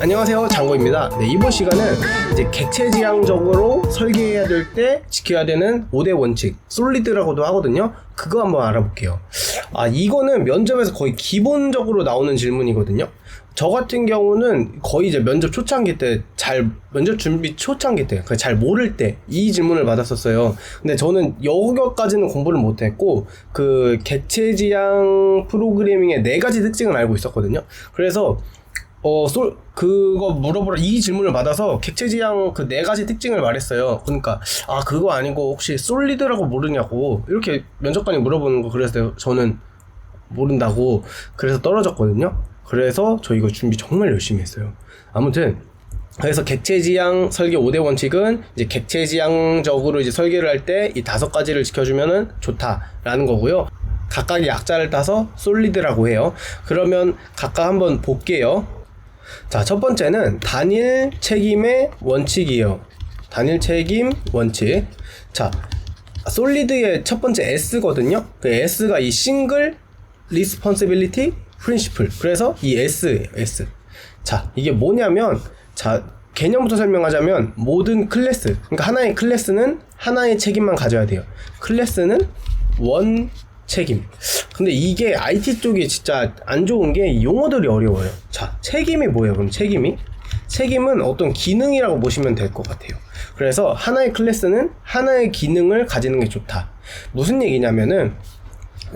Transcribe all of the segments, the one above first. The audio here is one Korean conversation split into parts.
안녕하세요 장고입니다. 네, 이번 시간은 이제 객체지향적으로 설계해야 될 때 지켜야 되는 5대 원칙 솔리드라고도 하거든요. 그거 한번 알아볼게요. 아 이거는 면접에서 거의 기본적으로 나오는 질문이거든요. 저 같은 경우는 거의 이제 면접 초창기 때 잘 면접 준비 초창기 때잘 모를 때 이 질문을 받았었어요. 근데 저는 여기까지는 공부를 못했고 그 객체지향 프로그래밍의 네 가지 특징을 알고 있었거든요. 그래서 어, 솔, 그거 물어보라, 이 질문을 받아서 객체지향 그 네 가지 특징을 말했어요. 그러니까, 아, 그거 아니고 혹시 솔리드라고 모르냐고, 이렇게 면접관이 물어보는 거 그래서 저는 모른다고, 그래서 떨어졌거든요. 그래서 저 이거 준비 정말 열심히 했어요. 아무튼, 그래서 객체지향 설계 5대 원칙은 이제 객체지향적으로 이제 설계를 할 때 이 다섯 가지를 지켜주면은 좋다라는 거고요. 각각의 약자를 따서 솔리드라고 해요. 그러면 각각 한번 볼게요. 자, 첫 번째는 단일 책임의 원칙이에요. 단일 책임 원칙. 자, 솔리드의 첫 번째 S거든요. 그 S가 이 싱글 리스폰시빌리티 프린시플. 그래서 이 S예요, S. 자, 이게 뭐냐면 자, 개념부터 설명하자면 모든 클래스, 그러니까 하나의 클래스는 하나의 책임만 가져야 돼요. 클래스는 원 책임. 근데 이게 IT 쪽이 진짜 안 좋은 게 용어들이 어려워요. 자, 책임이 뭐예요? 그럼 책임이? 책임은 어떤 기능이라고 보시면 될 것 같아요. 그래서 하나의 클래스는 하나의 기능을 가지는 게 좋다. 무슨 얘기냐면은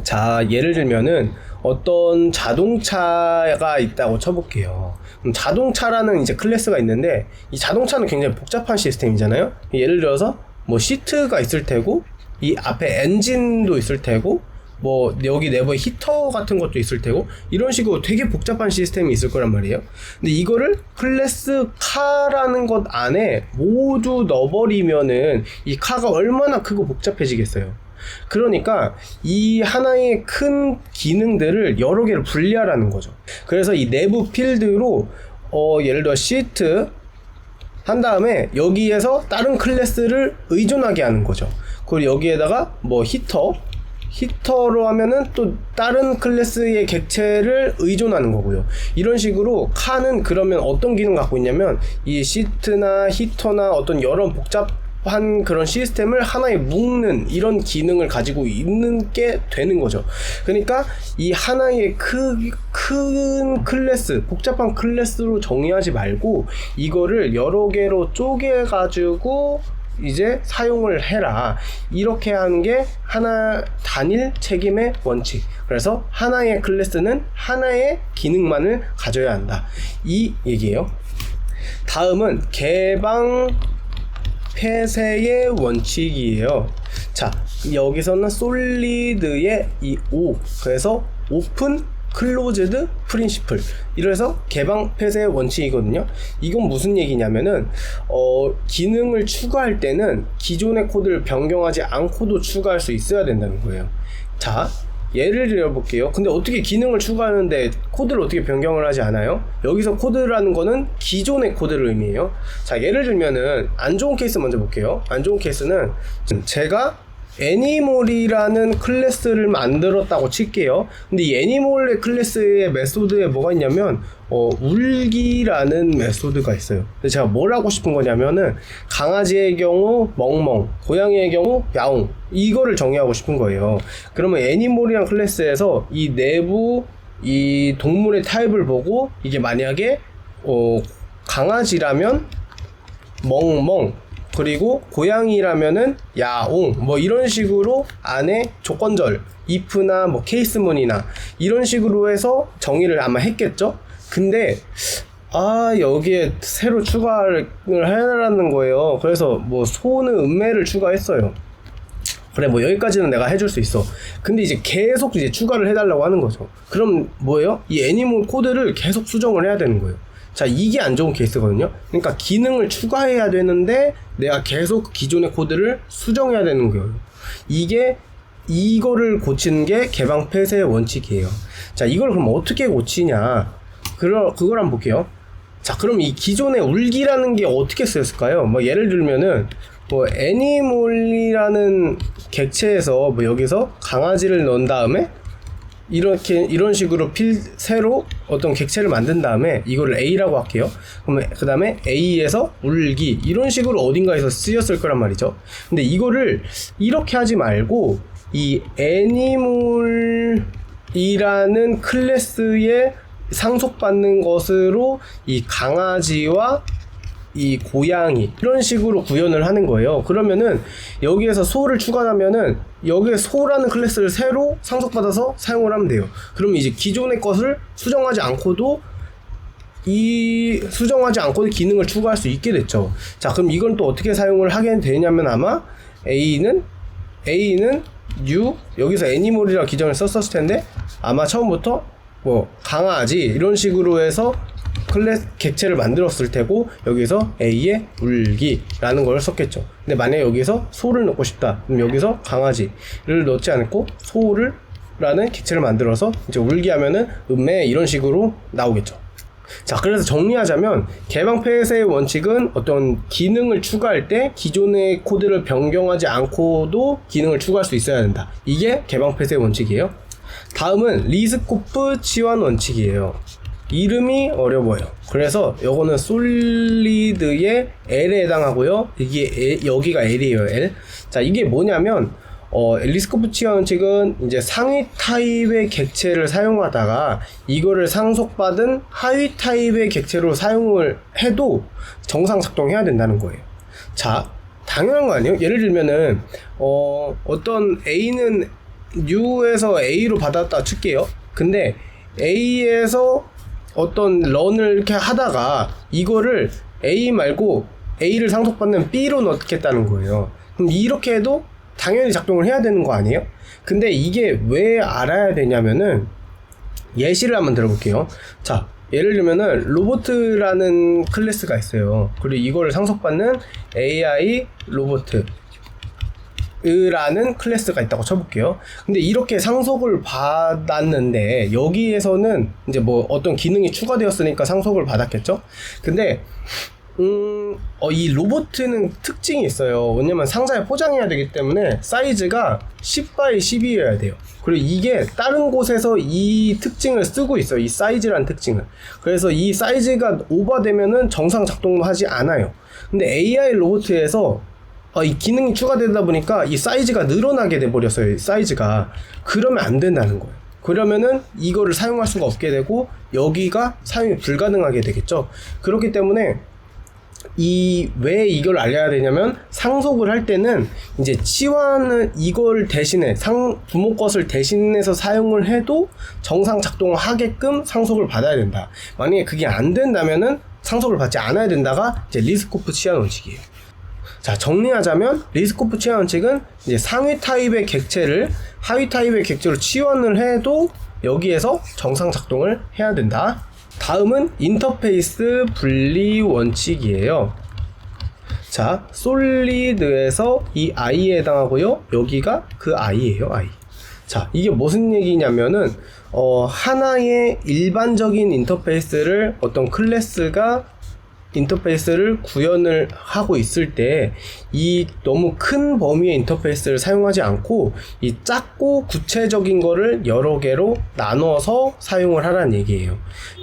자, 예를 들면은 어떤 자동차가 있다고 쳐볼게요. 자동차라는 이제 클래스가 있는데 이 자동차는 굉장히 복잡한 시스템이잖아요. 예를 들어서 뭐 시트가 있을 테고 이 앞에 엔진도 있을 테고 뭐 여기 내부에 히터 같은 것도 있을 테고 이런 식으로 되게 복잡한 시스템이 있을 거란 말이에요. 근데 이거를 클래스 카라는 것 안에 모두 넣어버리면은 이 카가 얼마나 크고 복잡해지겠어요. 그러니까 이 하나의 큰 기능들을 여러 개를 분리하라는 거죠. 그래서 이 내부 필드로 어 예를 들어 시트 한 다음에 여기에서 다른 클래스를 의존하게 하는 거죠. 그리고 여기에다가 뭐 히터 히터로 하면은 또 다른 클래스의 객체를 의존하는 거고요. 이런 식으로 칸은 그러면 어떤 기능 갖고 있냐면 이 시트나 히터나 어떤 여러 복잡한 그런 시스템을 하나에 묶는 이런 기능을 가지고 있는 게 되는 거죠. 그러니까 이 하나의 크, 큰 클래스, 복잡한 클래스로 정의하지 말고 이거를 여러 개로 쪼개가지고 이제 사용을 해라. 이렇게 하는 게 하나 단일 책임의 원칙. 그래서 하나의 클래스는 하나의 기능만을 가져야 한다. 이 얘기예요. 다음은 개방 폐쇄의 원칙이에요. 자, 여기서는 솔리드의 이 O. 그래서 오픈 클로즈드 프린시플. 이래서 개방 폐쇄 원칙이거든요. 이건 무슨 얘기냐면은 어 기능을 추가할 때는 기존의 코드를 변경하지 않고도 추가할 수 있어야 된다는 거예요. 자 예를 들어 볼게요. 근데 어떻게 기능을 추가하는데 코드를 어떻게 변경을 하지 않아요? 여기서 코드라는 거는 기존의 코드를 의미해요. 자 예를 들면은 안 좋은 케이스 먼저 볼게요. 안 좋은 케이스는 제가 애니몰이라는 클래스를 만들었다고 칠게요. 근데 이 애니몰의 클래스의 메소드에 뭐가 있냐면 어, 울기라는 메소드가 있어요. 근데 제가 뭘 하고 싶은 거냐면은 강아지의 경우 멍멍, 고양이의 경우 야옹 이거를 정의하고 싶은 거예요. 그러면 애니몰이란 클래스에서 이 내부 이 동물의 타입을 보고 이게 만약에 어, 강아지라면 멍멍 그리고 고양이라면은 야옹 뭐 이런 식으로 안에 조건절 if나 뭐 케이스문이나 이런 식으로 해서 정의를 아마 했겠죠. 근데 아 여기에 새로 추가를 해라는 거예요. 그래서 뭐 소는 음매를 추가했어요. 그래 뭐 여기까지는 내가 해줄 수 있어. 근데 이제 계속 이제 추가를 해달라고 하는 거죠. 그럼 뭐예요? 이 애니몰 코드를 계속 수정을 해야 되는 거예요. 자, 이게 안 좋은 케이스거든요. 그러니까 기능을 추가해야 되는데 내가 계속 기존의 코드를 수정해야 되는 거예요. 이게 이거를 고치는 게 개방 폐쇄의 원칙이에요. 자, 이걸 그럼 어떻게 고치냐? 그러, 그걸 한번 볼게요. 자, 그럼 이 기존의 울기라는 게 어떻게 쓰였을까요? 뭐 예를 들면은 뭐 애니몰이라는 객체에서 뭐 여기서 강아지를 넣은 다음에 이렇게 이런 식으로 필 새로 어떤 객체를 만든 다음에 이거를 A라고 할게요. 그러면 그 다음에 A에서 울기 이런 식으로 어딘가에서 쓰였을 거란 말이죠. 근데 이거를 이렇게 하지 말고 이 애니몰이라는 클래스에 상속받는 것으로 이 강아지와 이 고양이 이런 식으로 구현을 하는 거예요. 그러면은 여기에서 소를 추가하면은 여기에 소라는 클래스를 새로 상속받아서 사용을 하면 돼요. 그러면 이제 기존의 것을 수정하지 않고도 이 수정하지 않고도 기능을 추가할 수 있게 됐죠. 자, 그럼 이건 또 어떻게 사용을 하게 되냐면 아마 A는 A는 U 여기서 애니몰이라 기정을 썼었을 텐데 아마 처음부터 뭐 강아지 이런 식으로 해서 클래스 객체를 만들었을 테고 여기서 A의 울기라는 걸 썼겠죠. 근데 만약에 여기서 소를 넣고 싶다. 그럼 여기서 강아지를 넣지 않고 소를 라는 객체를 만들어서 이제 울기 하면은 음매 이런 식으로 나오겠죠. 자, 그래서 정리하자면 개방 폐쇄의 원칙은 어떤 기능을 추가할 때 기존의 코드를 변경하지 않고도 기능을 추가할 수 있어야 된다. 이게 개방 폐쇄의 원칙이에요. 다음은 리스코프 치환 원칙이에요. 이름이 어려워요. 그래서 요거는 솔리드의 L에 해당하고요. 이게 L- 여기가 L이에요, L. 자, 이게 뭐냐면 어, 리스코프 치환 원칙은 이제 상위 타입의 객체를 사용하다가 이거를 상속받은 하위 타입의 객체로 사용을 해도 정상 작동해야 된다는 거예요. 자, 당연한 거 아니에요? 예를 들면은 어, 어떤 A는 U에서 A로 받았다 칠게요. 근데 A에서 어떤 런을 이렇게 하다가 이거를 A 말고 A를 상속받는 B로 넣겠다는 거예요. 그럼 이렇게 해도 당연히 작동을 해야 되는 거 아니에요? 근데 이게 왜 알아야 되냐면은 예시를 한번 들어볼게요. 자, 예를 들면은 로보트라는 클래스가 있어요. 그리고 이거를 상속받는 AI 로보트. 라는 클래스가 있다고 쳐볼게요. 근데 이렇게 상속을 받았는데 여기에서는 이제 뭐 어떤 기능이 추가되었으니까 상속을 받았겠죠. 근데 음, 어, 이 로보트는 특징이 있어요. 왜냐면 상자에 포장해야 되기 때문에 사이즈가 10by 10이어야 돼요. 그리고 이게 다른 곳에서 이 특징을 쓰고 있어요. 이 사이즈란 특징을. 그래서 이 사이즈가 오버되면은 정상 작동하지 않아요. 근데 AI 로보트에서 어, 이 기능이 추가되다 보니까 이 사이즈가 늘어나게 돼 버렸어요. 이 사이즈가 그러면 안 된다는 거예요. 그러면은 이거를 사용할 수가 없게 되고 여기가 사용이 불가능하게 되겠죠. 그렇기 때문에 이 왜 이걸 알려야 되냐면 상속을 할 때는 이제 치환은 이걸 대신에 상 부모 것을 대신해서 사용을 해도 정상 작동을 하게끔 상속을 받아야 된다. 만약에 그게 안 된다면은 상속을 받지 않아야 된다가 이제 리스코프 치환 원칙이에요. 자 정리하자면 리스코프 치환 원칙은 이제 상위 타입의 객체를 하위 타입의 객체로 치환을 해도 여기에서 정상 작동을 해야 된다. 다음은 인터페이스 분리 원칙이에요. 자, 솔리드에서 이 i에 해당하고요. 여기가 그 i예요, i. 자, 이게 무슨 얘기냐면은 어, 하나의 일반적인 인터페이스를 어떤 클래스가 인터페이스를 구현을 하고 있을 때 이 너무 큰 범위의 인터페이스를 사용하지 않고 이 작고 구체적인 거를 여러 개로 나눠서 사용을 하라는 얘기예요.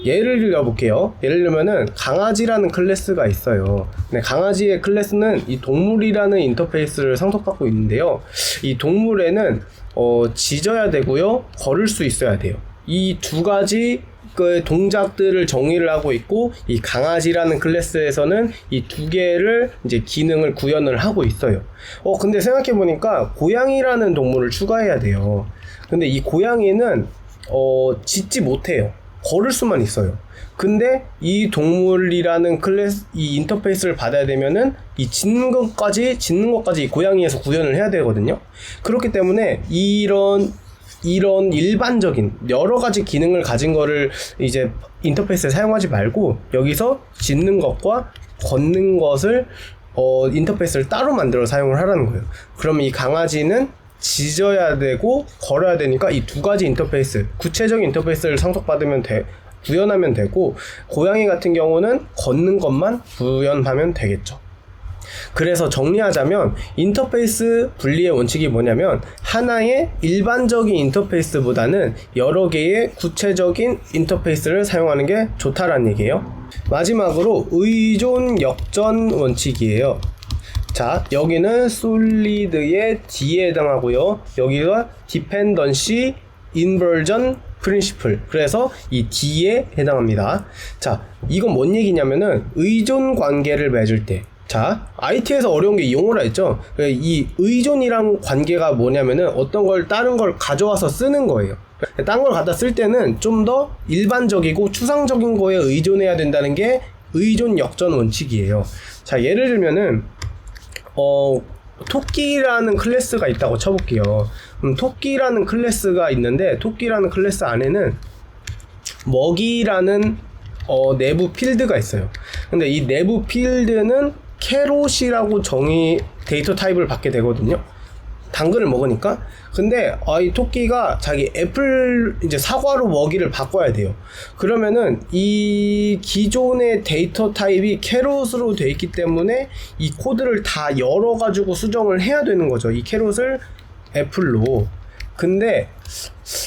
예를 들어 볼게요. 예를 들면은 강아지라는 클래스가 있어요. 네, 강아지의 클래스는 이 동물이라는 인터페이스를 상속받고 있는데요. 이 동물에는 어, 짖어야 되고요. 걸을 수 있어야 돼요. 이 두 가지 그 동작들을 정의를 하고 있고 이 강아지라는 클래스에서는 이 두 개를 이제 기능을 구현을 하고 있어요. 어 근데 생각해 보니까 고양이라는 동물을 추가해야 돼요. 근데 이 고양이는 어 짖지 못해요. 걸을 수만 있어요. 근데 이 동물이라는 클래스 이 인터페이스를 받아야 되면은 이 짖는 것까지 짖는 것까지 이 고양이에서 구현을 해야 되거든요. 그렇기 때문에 이런 이런 일반적인 여러 가지 기능을 가진 거를 이제 인터페이스에 사용하지 말고 여기서 짖는 것과 걷는 것을 어, 인터페이스를 따로 만들어 사용을 하라는 거예요. 그러면 이 강아지는 짖어야 되고 걸어야 되니까 이 두 가지 인터페이스 구체적인 인터페이스를 상속받으면 돼 구현하면 되고 고양이 같은 경우는 걷는 것만 구현하면 되겠죠. 그래서 정리하자면 인터페이스 분리의 원칙이 뭐냐면 하나의 일반적인 인터페이스보다는 여러 개의 구체적인 인터페이스를 사용하는 게 좋다라는 얘기예요. 마지막으로 의존 역전 원칙이에요. 자, 여기는 솔리드의 D에 해당하고요. 여기가 디펜던시 인버전 프린시플. 그래서 이 D에 해당합니다. 자, 이건 뭔 얘기냐면은 의존 관계를 맺을 때 자, IT에서 어려운 게 이용어라 했죠. 이 의존이랑 관계가 뭐냐면은 어떤 걸 다른 걸 가져와서 쓰는 거예요. 딴 걸 갖다 쓸 때는 좀 더 일반적이고 추상적인 거에 의존해야 된다는 게 의존 역전 원칙이에요. 자, 예를 들면은 어, 토끼라는 클래스가 있다고 쳐볼게요. 음, 토끼라는 클래스가 있는데 토끼라는 클래스 안에는 먹이라는 어, 내부 필드가 있어요. 근데 이 내부 필드는 캐롯이라고 정의 데이터 타입을 받게 되거든요. 당근을 먹으니까. 근데 아, 이 토끼가 자기 애플 이제 사과로 먹이를 바꿔야 돼요. 그러면은 이 기존의 데이터 타입이 캐롯으로 돼 있기 때문에 이 코드를 다 열어 가지고 수정을 해야 되는 거죠. 이 캐롯을 애플로. 근데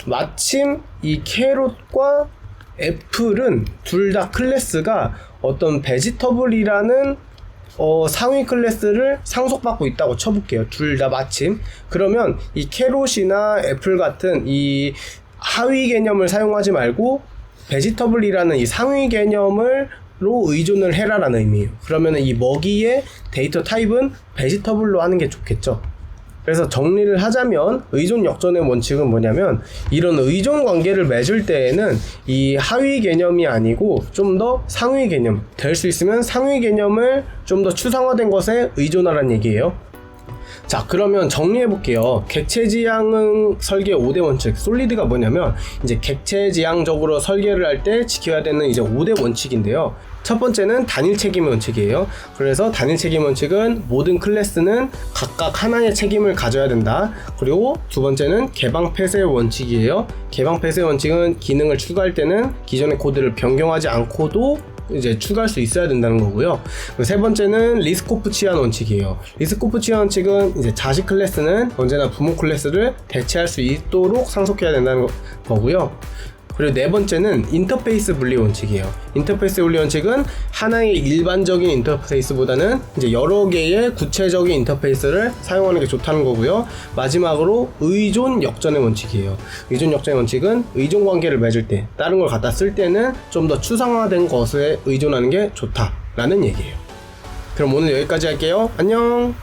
마침 이 캐롯과 애플은 둘 다 클래스가 어떤 베지터블이라는 어, 상위 클래스를 상속받고 있다고 쳐볼게요. 둘 다 마침. 그러면 이 캐롯이나 애플 같은 이 하위 개념을 사용하지 말고 베지터블이라는 이 상위 개념을 로 의존을 해라라는 의미예요. 그러면 이 먹이의 데이터 타입은 베지터블로 하는 게 좋겠죠. 그래서 정리를 하자면 의존 역전의 원칙은 뭐냐면 이런 의존 관계를 맺을 때에는 이 하위 개념이 아니고 좀 더 상위 개념 될 수 있으면 상위 개념을 좀 더 추상화된 것에 의존하라는 얘기예요. 자 그러면 정리해 볼게요. 객체 지향은 설계 5대 원칙. 솔리드가 뭐냐면 이제 객체 지향적으로 설계를 할 때 지켜야 되는 이제 5대 원칙인데요 첫 번째는 단일 책임 원칙이에요 그래서 단일 책임 원칙은 모든 클래스는 각각 하나의 책임을 가져야 된다 그리고 두 번째는 개방 폐쇄 원칙이에요 개방 폐쇄 원칙은 기능을 추가할 때는 기존의 코드를 변경하지 않고도 이제 추가할 수 있어야 된다는 거고요. 세 번째는 리스코프 치안 원칙이에요. 리스코프 치안 원칙은 이제 자식 클래스는 언제나 부모 클래스를 대체할 수 있도록 상속해야 된다는 거- 거고요. 그리고 네 번째는 인터페이스 분리 원칙이에요. 인터페이스 분리 원칙은 하나의 일반적인 인터페이스보다는 이제 여러 개의 구체적인 인터페이스를 사용하는 게 좋다는 거고요. 마지막으로 의존 역전의 원칙이에요. 의존 역전의 원칙은 의존 관계를 맺을 때 다른 걸 갖다 쓸 때는 좀 더 추상화된 것에 의존하는 게 좋다라는 얘기예요. 그럼 오늘 여기까지 할게요. 안녕.